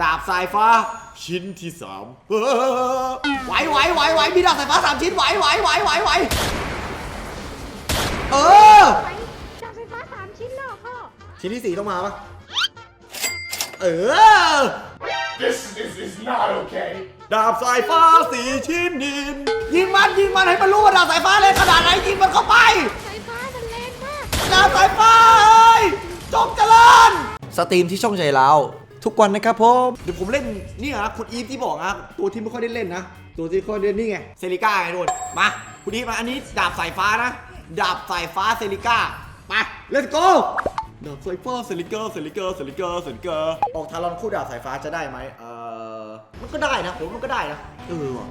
ดาบสายฟ้าชิ้นที่สามไหวไหวไหวไหวมีดาบสายฟ้าสามชิ้นไหวไหวไหวไหวไหวเออไปจับไฟฟ้าสามชิ้นแล้วพ่อชิ้นที่สี่ต้องมาปะเออ This is, is not okay. ดาบสายฟ้าสี่ชิ้นนินยิงมันยิงมันให้มันรู้ว่าดาบสายฟ้าแรงขนาดไหนยิงมันเข้าไปไฟฟ้ามันแรงมากดาบสายฟ้าเอ้ยจงเจริญสตรีมที่ช่องใจเรา ทุกวันนะครับผมเดี๋ยวผมเล่นนี่นะคุณอีฟที่บอกนะตัวที่ไม่ค่อยได้เล่นนะ ตัวที่ค่อยได้เล่นนี่ไงเซริก้าไงทุกคนมาคุณอีฟมาอันนี้ดาบสายฟ้านะ ดาบสายฟ้าเซริก้าไป let's go ดาบสายฟ้าเซริก้าเซริก้าเซริก้าเซริก้าออกทารอนคู่ดาบสายฟ้าจะได้ไหมเออมันก็ได้นะผมว่ามันก็ได้นะเออว่ะ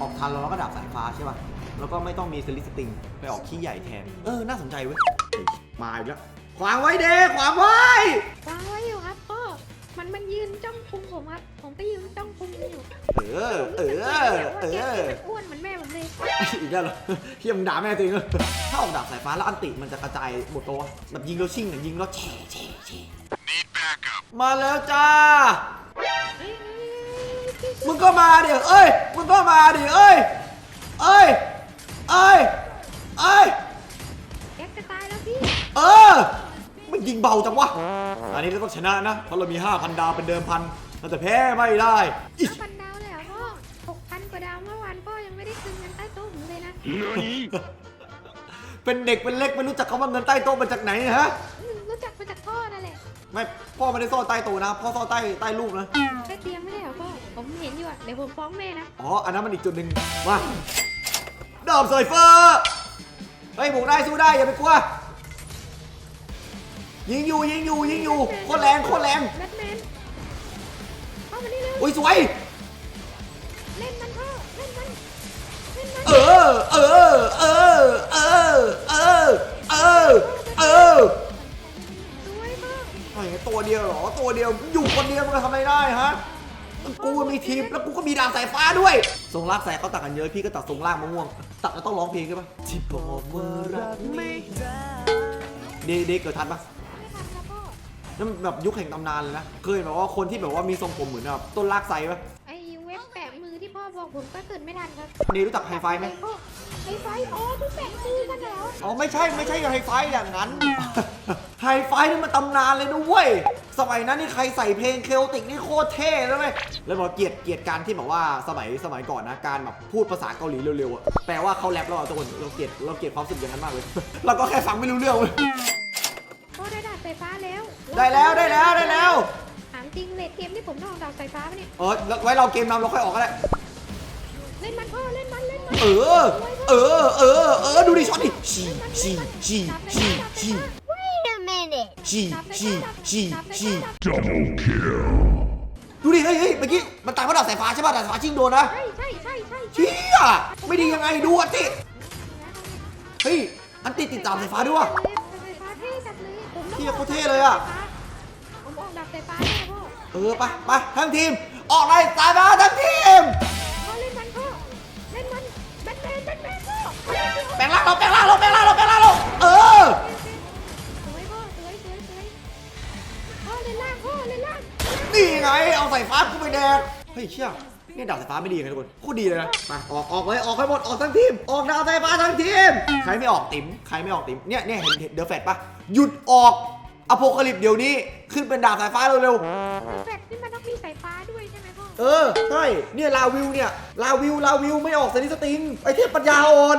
ออกทารอนแล้วก็ดาบสายฟ้าใช่ป่ะแล้วก็ไม่ต้องมีเซริสติงไปออกขี้ใหญ่แทน เออ น่าสนใจเว้ยเฮ้ยมาอีกแล้ว ขวางไว้เด้ขวางไว้ว ผมครับ ผมก็ยืนจ้องพุงมันอยู่เออ เออ เออ มันอ้วนเหมือนแม่ผมเลย อีกแล้วเหรอเฮียมึงด่าแม่ตัวเองเหรอถ้าออกดาบสายฟ้าแล้วอันติมันจะกระจายหมดตัวแบบยิงแล้วชิ่งอะยิงแล้วแช่แช่แช่มาแล้วจ้าเอ้ยเอ้ยเอ้ยพี่มึงก็มาดิเอ้ย มึงก็มาดิเอ้ย เอ้ย เอ้ย เอ้ยแกจะตายแล้วพี่ เออ มันยิงเบาจังวะ อันนี้เราต้องชนะนะ เพราะเรามี 5,000 ดาวเป็นเดิมพัน เราจะแพ้ไม่ได้อิ๊ะพันดาวเลยเหรอพ่อหกพันกว่าดาวเมื่อวานพ่อยังไม่ได้คืนเงินใต้โต๊ะผมเลยนะเป็นเด็กเป็นเล็กไม่รู้จักคำว่าเงินใต้โต๊ะมาจากไหนฮะอืมรู้จักมาจากพ่อนั่นแหละไม่พ่อไม่ได้ซ่อนใต้โต๊ะนะพ่อซ่อนใต้ใต้รูปนะแค่เตรียมไม่ได้เหรอพ่อผมเห็นอยู่อะเดี๋ยวผมฟ้องแม่นะอ๋ออันนั้นมันอีกจุดหนึ่งมาดาบไซเฟอร์เฮ้ยบุกได้สู้ได้อย่าไปกลัวยิงอยู่ยิงอยู่ยิงอยู่โคตรแรงโคตรแรงแบทแมนพ่ อมานี่เร็วอุ้ยสวย เล่นมันพ่อเล่นมันเล่นมันเออ เออ เออ เออ เออ เออ เออสวยพ่อไอ้ตัวเดียวเหรอ ตัวเดียว อยู่คนเดียวมันจะทำอะไรได้ฮะ กูมีทีมแล้วกูก็มีดาบสายฟ้าด้วยทรงลากสายเขาตัดกันเยอะ พี่ก็ตัดทรงลากมะม่วง ตัดแล้วต้องร้องเพลงใช่ปะที่บอกว่ารักไม่ได้เดเดเกิดทันปะ นั่นแบบยุคแห่งตำนานเลยนะ เคยแบบว่าคนที่แบบว่ามีทรงผมเหมือนแบบต้นลากไซปะไอ้เว็บแปะมือที่พ่อบอกผมก็เกิดไม่ทันครับเดรู้จักไฮไฟไหมพ่อไฮไฟอ๋อทุกแปะมือกันเหรออ๋อไม่ใช่ไม่ใช่ไฮไฟอย่างนั้น ไฮไฟนี่มันตำนานเลยนะเว้ย สมัยนั้นนี่ใครใส่เพลงเคลติกนี่โคตรเท่เลยเว้ยแล้วบอกเกลียดเกลียดการที่แบบว่าสมัยสมัยก่อนนะการแบบพูดภาษาเกาหลีเร็วๆอะแปลว่าเขาแรปแล้วอะทุกคนเราเกลียดเราเกลียดความรู้สึกอย่างนั้นมากเลย เราก็แค่ฟังไม่รู้เรื่องเว้ย พ่อได้ดาบไฟฟ้าแล้ว ได้แล้วได้แล้วได้แล้วถามจริงเลดเกมที่ผมต้องเอาดาบไฟฟ้าปะเนี่ย เออแล้วไว้เราเกมนำเราค่อยออกก็ได้เล่นมันพ่อเล่นมันเล่นมันเออ เออเออเออดูดิช็อตดิชีชีชีชีชี Wait a minute ชีชีชีชี Double kill. ดูดิเฮ้ยเฮ้ยเมื่อกี้มันตายเพราะดาบสายฟ้าใช่ป่ะดาบสายฟ้าชิงโดนนะใช่ใช่ใช่ใช่เชี่ยไม่ดียังไงดูอันติเฮ้ยอันติติดดาบสายฟ้าด้วยวะไฟฟ้าเท่จัดเลยผมต้องเชี่ยโคตรเท่เลยอะผมออกดาบไฟฟ้าแน่พ่อเออไปไปทั้งทีม ออกเลยสายฟ้าทั้งทีม พ่อเล่นมันพ่อเล่นมันแบทแมนแบทแมนพ่อแปลงร่างเราแปลงร่างเราแปลงร่างเราแปลงร่างเราเออ สวยพ่อสวยสวยสวยพ่อเล่นล่างพ่อเล่นล่างนี่ไง เอาสายฟ้ากูไปแดก เฮ้ยเชี่ยนี่ดาบสายฟ้าไม่ดียังไงทุกคนโคตรดีเลยนะไปออกออกเลยออกให้หมดออกทั้งทีม ออกดาบสายฟ้าทั้งทีม ใครไม่ออกติ๋มใครไม่ออกติ๋มเนี่ยเนี่ยเห็นเห็นเดอะแฟตปะหยุดออก อโพคาลิปเดี๋ยวนี้ขึ้นเป็นดาบสายฟ้าเร็วๆแฟลชนี่มันต้องมีสายฟ้าด้วยใช่ไหมพ่อเออใช่เนี่ยลาวิวเนี่ยลาวิวลาวิวไม่ออกสนิสติงไอเทพปัญญาอ่อน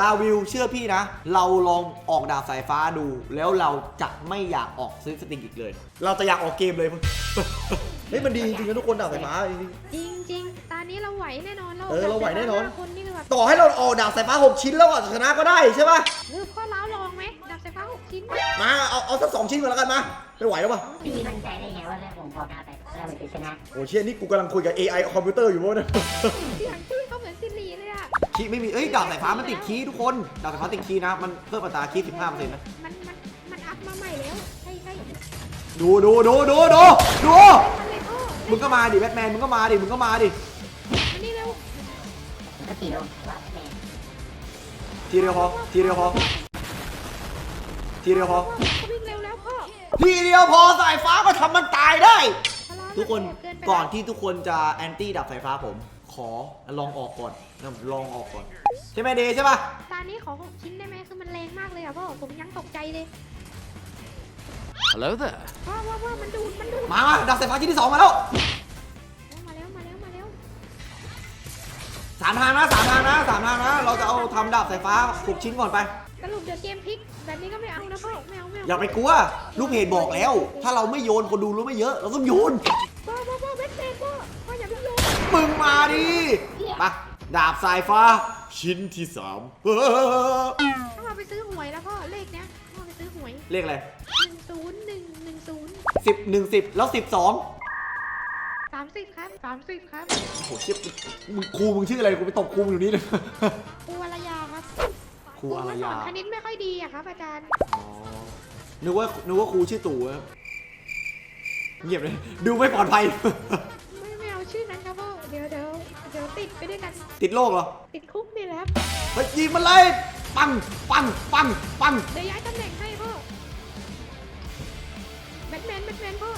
ลาวิวเชื่อพี่นะ เราลองออกดาบสายฟ้าดู แล้วเราจะไม่อยากออกสนิสติงอีกเลย เราจะอยากออกเกมเลยเฮ้ยมันดีจริงๆนะทุกคนดาบสายฟ้าจริง จริงจริงๆตอนนี้เราไหวแน่นอนเราเออเราไหวแน่นอนดาบไฟฟ้าห้าคนนี่แบบๆต่อให้เราออกดาบสายฟ้า 6 ชิ้นแล้วอะชนะก็ได้ใช่ปะหรือพ่อเล้าลองไหมดาบไฟฟ้าหกชิ้นมาเอาเอาสักสองชิ้นก่อนแล้วกันมาไม่ไหวแล้วปะพี่มั่นใจได้ไงว่าเรื่องผมพอดาไปเราจะชนะ โอ้เชี่ยนี่กูกำลังคุยกับ AI คอมพิวเตอร์อยู่วะเนี่ย เสียงชื่ คีย์ไม่มีเอ้ยดาบสายฟ้ามันติดคีย์ทุกคนดาบสายฟ้าติดคีย์นะ มันเพิ่มอัตราคีย์15%นะ มันมันมันอัพมาใหม่แล้วใช่ใช่ดูดูดูดูดูดูมันเลยพ่อมึงก็มาดิแบทแมน มึงก็มาดิ มึงก็มาดิอันนี้เร็วผมก็ตีลงว่าแมนทีเดียวพอ ทีเดียวพอ ทีเดียวพอ พ่อเขาวิ่งเร็วแล้วพ่อทีเดียวพอสายฟ้าก็ทำมันตายได้ชะลอทุกคน เกินไปก่อนที่ทุกคนจะแอนตี้ดับสายฟ้าผมข อลองออกก่อนนะลองออกก่อน ใช่ไหมเดย์ใช่ปะตอนนี้ขอหกชิ้นได้ไหมคือมันแรงมากเลยอะพ่อผมยังตกใจเลย Hello there. พ่อพ่อพ่อมันดูดมันดูดมามาดับสายฟ้าชิ้นที่สองมาแล้วมาแล้วมาแล้วมาแล้วสามทางนะสามทางนะสามทางนะเราจะเอาทำดาบสายฟ้าหกชิ้นก่อนไป สรุปเดี๋ยวเกมพลิกแบบนี้ก็ไม่เอานะพ่อไม่เอาไม่เอาอย่าไปกลัว ลูกเพจบอกแล้ว ถ้าเราไม่โยนคนดูรู้ไม่เยอะ เราต้องโยน มึงมาดิมาดาบสายฟ้า ชิ้นที่สามเฮ้อต้องเอาไปซื้อหวยแล้วพ่อเลขเนี้ยต้องเอาไปซื้อหวยเรียกอะไรหนึ่งศูนย์หนึ่งหนึ่งศูนย์สิบหนึ่งสิบแล้วสิบสองสามสิบครับสามสิบครับโหเชี่ยมึงครูมึงชื่ออะไรกูไปตบครูมึงอยู่นี่เลยครูวรยาครับครูอารยาสอนคณิตไม่ค่อยดีอะครับอาจารย์อ๋อนึกว่านึกว่าครูชื่อตู่ครับเงียบเลยดูไม่ปลอดภัย ติดไปด้วยกัน ติดโรคเหรอ ติดคุกนี่แหละครับเฮ้ยยิงมันเลย ปัง ปัง ปัง ปัง เดี๋ยวย้ายตำแหน่งให้พ่อแบทแมนแบทแมนพ่อ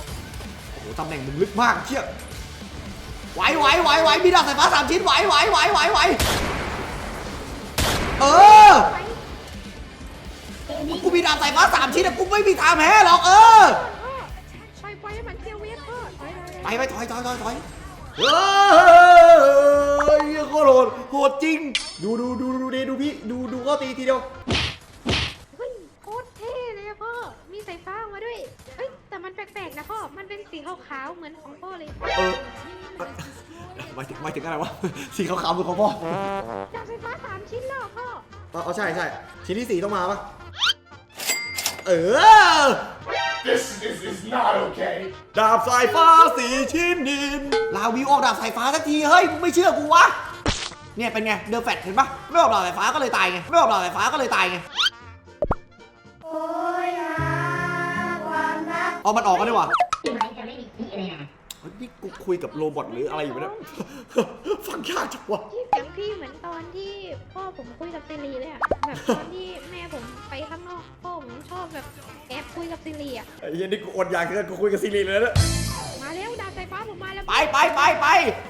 โอ้โหตำแหน่งมึงลึกมากเชี่ยไหวไหวไหวไหวมีดาบสายฟ้าสามชิ้นไหวไหวไหวไหวไหวเออ ไปกูมีดาบสายฟ้าสามชิ้นแต่กูไม่มีทางแพ้หรอกเออ พ่อไปไปให้มันเที่ยวเวทพ่อไปไปไปถอยถอยถอยถอย เฮ้ยโคตรโหดโหดจริง ดูดูดูดูดิดูพี่ดูดูเขาตีทีเดียวเฮ้ยโคตรเท่เลยอะพ่อ มีสายฟ้าออกมาด้วย เอ้ย แต่มันแปลกๆนะพ่อ มันเป็นสีขาวๆเหมือนของพ่อเลย เออหมายถึงหมายถึงอะไรวะ สีขาวๆมือของพ่อดาบสายฟ้าสามชิ้นแล้วเหรอพ่อ เอาเอาใช่ใช่ชิ้นที่สี่ต้องมาปะเออ This is, is not okay. ดาบสายฟ้าสีชิ้นนิน ลาวิวออกดาบสายฟ้าสักที เฮ้ยมึงไม่เชื่อกูวะ เนี่ยเป็นไง เดอะแฟตเห็นปะไม่ออกดาบสายฟ้าก็เลยตายไง ไม่ออกดาบสายฟ้าก็เลยตายไงเอามันออกกันดีกว่า ที่มันจะไม่มีที่ เลยนะเฮ้ยนี่กูคุยกับโรบอทหรืออะไรอยู่เนี่ย ฟังยากจังวะที่เสียงพี่เหมือนตอนที่พ่อผมคุยกับซิรีเลยอะแบบตอนที่แม่ผมไปข้างนอกพ่อผมชอบแบบแอบคุยกับซิรีอะไอ้เหี้ยนี่กูอดอยากเกินกูคุยกับซีรีส์เลยนะมาแล้วดาบสายฟ้าผมมาแล้วไปไปไปไปเดิน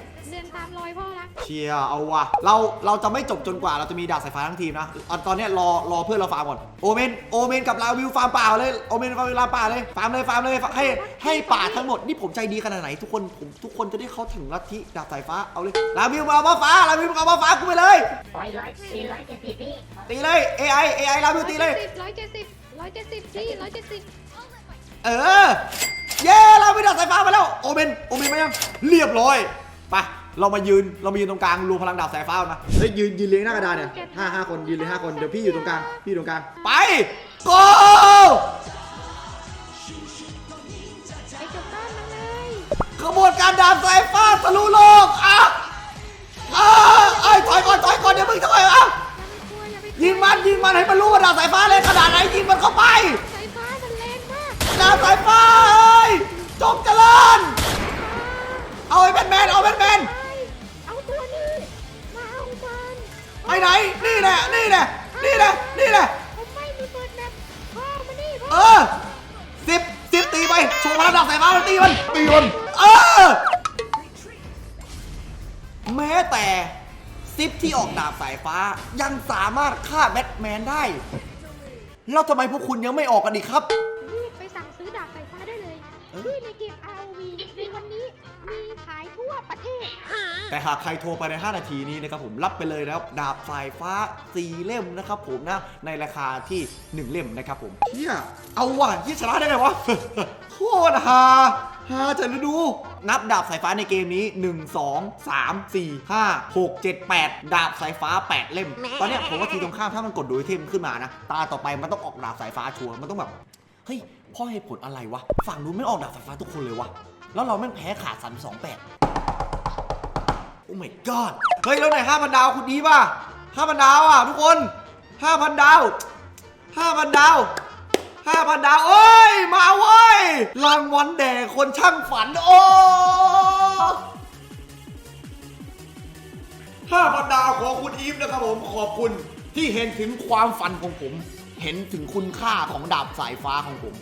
ตามรอยพ่อละเชียร์เอาวะเราเราจะไม่จบจนกว่าเราจะมีดาบสายฟ้าทั้งทีมนะตอนตอนเนี้ยรอรอเพื่อนเราฟาร์มก่อนโอเมนโอเมนกับลาวิวฟาร์มป่าเลยโอเมนฟาร์มลาป่าเลยฟาร์มเลยฟาร์มเลยให้ให้ป่าทั้งหมดนี่ผมใจดีขนาดไหนทุกคนผมทุกคนจะได้เข้าถึงลัทธิดาบสายฟ้าเอาเลยลาวิวมาเอามาฟ้าลาวิวมาเอามาฟ้ากูไปเลยร้อยร้อยสี่ร้อยเจ็ดสิบพี่ตีเลย AI AI ลาวิวตีเลย ร้อยเจ็ดสิบร้อยเจ็ดสิบพี่ร้อยเจ็ดสิบเออ เย้ลาวิวดาบสายฟ้ามาแล้ว โอเมน โอเมนมายัง เรียบร้อย ไป เรามายืนเรามายืนตรงกลางรวมพลังดาบสายฟ้ากันมาเฮ้ยยืนยืนเลี้ยงหน้ากระดานเนี่ยห้าห้าคนยืนเลยห้าคนเดี๋ยวพี่อยู่ตรงกลางพี่อยู่ตรงกลางไปโกไปจบบ้านมันเลยขบวนการดาบสายฟ้าทะลุโลกอะอะไอ้ยถอยก่อนถอยก่อนเดี๋ยวมึงถอยอะอย่าไปกลัวอย่าไปกลัวยิงมันยิงมันให้มันรู้ว่าดาบสายฟ้าเลยขนาดไหนยิงมันเข้าไป สายฟ้ามันแรงมากดาบสายฟ้าเอ้ยจงเจริญ เอาไอ้แบทแมน เอาแบทแมน ไปไหน นี่แหละ นี่แหละ นี่แหละ นี่แหละ ผมไม่มีเปิดแบบพ่อมานี่พ่เอออสิบสิบตีไป โชว์พลังดาบสายฟ้าแล้วตีมัน ตีมัน เออ แม้แต่ซิปที่ออกดาบสายฟ้า ยังสามารถฆ่าแบทแมนได้ แล้วทำไมพวกคุณยังไม่ออกกันอีกครับ รีบไปสั่งซื้อดาบสายฟ้าได้เลยที่ในเกม ROV ทั่วประเทศแต่หากใครโทรไปใน 5 นาทีนี้นะครับผมรับไปเลยนะครับดาบสายฟ้า 4 เล่มนะครับผมนะในราคาที่ 1 เล่มนะครับผมเฮียเอาว่ะเฮียชนะได้ไงวะโคตรฮาฮาจะดูนับดาบสายฟ้าในเกมนี้ 1 2 3 4 5 6 7 8 ดาบสายฟ้า 8 เล่ม ตอนเนี้ยผมว่าทีตรงข้ามถ้ามันกดดูไอเทมขึ้นมานะ ตาต่อไปมันต้องออกดาบสายฟ้าชัวร์มันต้องแบบ เฮ้ยเพ่อเหตุผลอะไรวะ ฝั่งนู้นไม่ออกดาบสายฟ้าทุกคนเลยวะ แล้วเราแม่งแพ้ขาด 3 2 8โอ้ my god เฮ้ย แล้วไหนห้าพันดาวคุณดีป่ะห้าพันดาวอะทุกคนห้าพันดาวห้าพันดาวห้าพันดาวโอ้ย มาเว้ยรางวัลแด่คนช่างฝัน โอ้ห้าพันดาวของคุณอีฟนะครับผมขอบคุณที่เห็นถึงความฝันของผม เห็นถึงคุณค่าของดาบสายฟ้าของผม